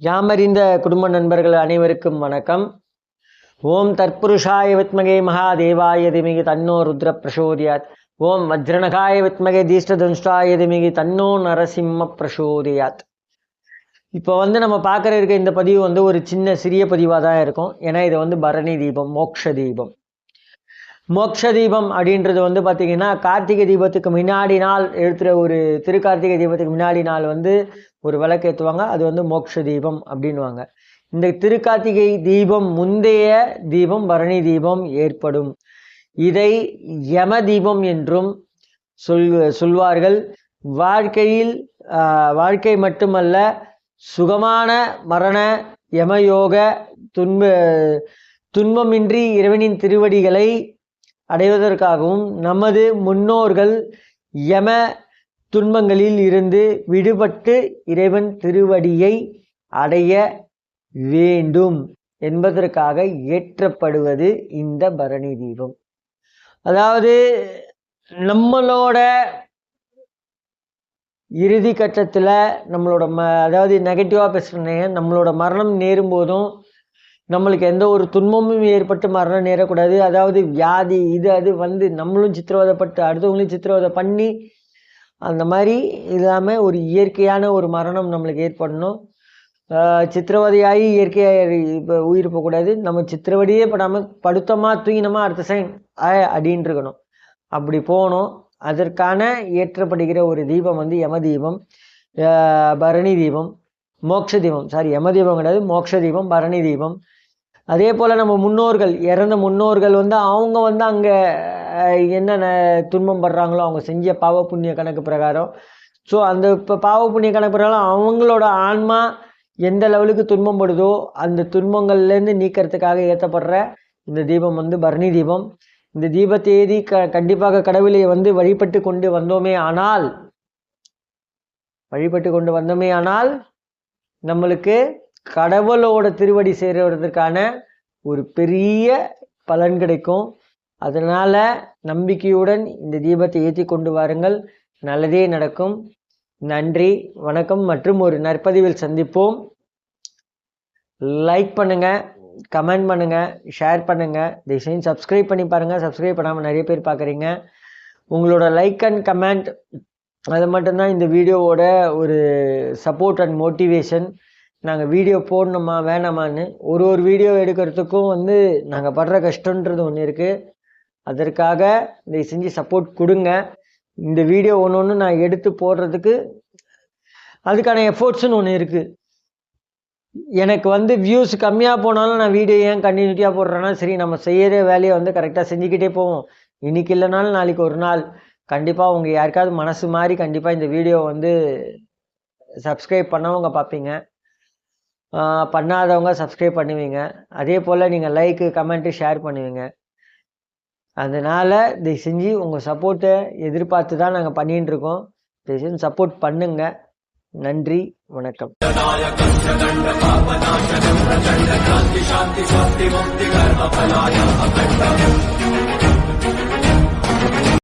யாமறிந்த குடும்ப நண்பர்கள் அனைவருக்கும் வணக்கம். ஓம் தற்புருஷாய வித்மகே மகாதேவாய திமிகி தன்னோ ருத்ர பிரசோதியாத் ஓம் வஜ்ரணகாய வித்மகே தீஷ்டதனுஷ்டாய திமிகி தன்னோ நரசிம்ம பிரசோதியாத். இப்போ வந்து நம்ம பார்க்குற இருக்க இந்த பதிவு வந்து ஒரு சின்ன சிறிய பதிவாக தான் இருக்கும். ஏன்னா இது வந்து பரணி தீபம் மோக்ஷ தீபம். மோக்ஷ தீபம் அப்படின்றது வந்து பார்த்திங்கன்னா கார்த்திகை தீபத்துக்கு முன்னாடி நாள் எடுத்துகிற ஒரு திருக்கார்த்திகை தீபத்துக்கு முன்னாடி நாள் வந்து ஒரு விளக்கு ஏற்றுவாங்க அது வந்து மோக்ஷ தீபம் அப்படின்வாங்க இந்த திருக்கார்த்திகை தீபம் முந்தைய தீபம் பரணி தீபம் ஏற்படும். இதை யம தீபம் என்றும் சொல் சொல்வார்கள். வாழ்க்கையில் வாழ்க்கை மட்டுமல்ல சுகமான மரண யமயோக துன்ப துன்பமின்றி இறைவனின் திருவடிகளை அடைவதற்காகவும் நமது முன்னோர்கள் யம துன்பங்களில் இருந்து விடுபட்டு இறைவன் திருவடியை அடைய வேண்டும் என்பதற்காக ஏற்றப்படுவது இந்த பரணி தீபம். அதாவது நம்மளோட இறுதி கட்டத்தில் நம்மளோட ம அதாவது நெகட்டிவாக பேசுகிறேன் நம்மளோட மரணம் நேரும் போதும் நம்மளுக்கு எந்த ஒரு துன்பமும் ஏற்பட்டு மரணம் நேரக்கூடாது. அதாவது வியாதி இது அது வந்து நம்மளும் சித்திரவதைப்பட்டு அடுத்தவங்களையும் சித்திரவதை பண்ணி அந்த மாதிரி இல்லாமல் ஒரு இயற்கையான ஒரு மரணம் நம்மளுக்கு ஏற்படணும். சித்திரவதையாகி இயற்கையாக இப்போ உயிர் போகக்கூடாது. நம்ம சித்திரவதையே படாமல் படுத்தமாக தூங்கினோமா அடுத்த சைன் அப்படின்னு இருக்கணும் அப்படி போகணும். அதற்கான ஏற்றப்படுகிற ஒரு தீபம் வந்து யம தீபம். பரணி தீபம். மோக்ஷ தீபம். சாரி யம தீபம் கிடையாது. மோக்ஷ தீபம் பரணி தீபம். அதே போல் நம்ம முன்னோர்கள் இறந்த முன்னோர்கள் வந்து அவங்க வந்து அங்கே என்னென்ன துன்பம் படுறாங்களோ அவங்க செஞ்ச பாவ புண்ணிய கணக்கு பிரகாரம். ஸோ அந்த இப்போ பாவ புண்ணிய கணக்கு பிரகாரம் அவங்களோட ஆன்மா எந்த லெவலுக்கு துன்பம் படுதோ அந்த துன்பங்கள்லேருந்து நீக்கிறதுக்காக ஏற்றப்படுற இந்த தீபம் வந்து பரணி தீபம். இந்த தீபத்தை ஏதி க கண்டிப்பாக கடவுளை வந்து வழிபட்டு கொண்டு வந்தோமே ஆனால் வழிபட்டு கொண்டு வந்தோமே ஆனால் நம்மளுக்கு கடவுளோட திருவடி சேர்வதற்கான ஒரு பெரிய பலன் கிடைக்கும். அதனால் நம்பிக்கையுடன் இந்த தீபத்தை ஏற்றி கொண்டு வாருங்கள். நல்லதே நடக்கும். நன்றி வணக்கம் மற்றும் ஒரு நற்பதிவில் சந்திப்போம். லைக் பண்ணுங்க கமெண்ட் பண்ணுங்க ஷேர் பண்ணுங்க. தயவுசெய்து சப்ஸ்கிரைப் பண்ணி பாருங்க. சப்ஸ்கிரைப் பண்ணாமல் நிறைய பேர் பார்க்குறீங்க உங்களோட லைக் அண்ட் கமெண்ட் அது மட்டும்தான் இந்த வீடியோவோட ஒரு சப்போர்ட் அண்ட் மோட்டிவேஷன் நாங்கள் வீடியோ போடணுமா வேணாமான்னு ஒரு ஒரு வீடியோ எடுக்கிறதுக்கும் வந்து நாங்கள் படுற கஷ்டன்றது ஒன்று இருக்குது அதற்காக இதை செஞ்சு சப்போர்ட் கொடுங்க. இந்த வீடியோ ஒன்று ஒன்று நான் எடுத்து போடுறதுக்கு அதுக்கான எஃபோர்ட்ஸ்னு ஒன்று இருக்குது எனக்கு வந்து வியூஸ் கம்மியாக போனாலும் நான் வீடியோ ஏன் கண்டினியூட்டியாக போடுறேன்னா சரி நம்ம செய்கிற வேலையை வந்து கரெக்டாக செஞ்சுக்கிட்டே போவோம். இன்னைக்கு இல்லைனாலும் நாளைக்கு ஒரு நாள். கண்டிப்பாக உங்கள் யாருக்காவது மனசு மாதிரி கண்டிப்பாக இந்த வீடியோ வந்து சப்ஸ்கிரைப் பண்ணவங்க பார்ப்பீங்க. பண்ணாதவங்க சப்ஸ்கிரைப் பண்ணுவீங்க. அதே போல் நீங்கள் லைக்கு கமெண்ட்டு ஷேர் பண்ணுவீங்க. அதனால் இதை செஞ்சு உங்கள் சப்போர்ட்டை எதிர்பார்த்து தான் நாங்கள் பண்ணிகிட்டு இருக்கோம். தயவு செஞ்சு சப்போர்ட் பண்ணுங்க. நன்றி வணக்கம். சாந்தி சாந்தி முக்தி கர்ம பலாயா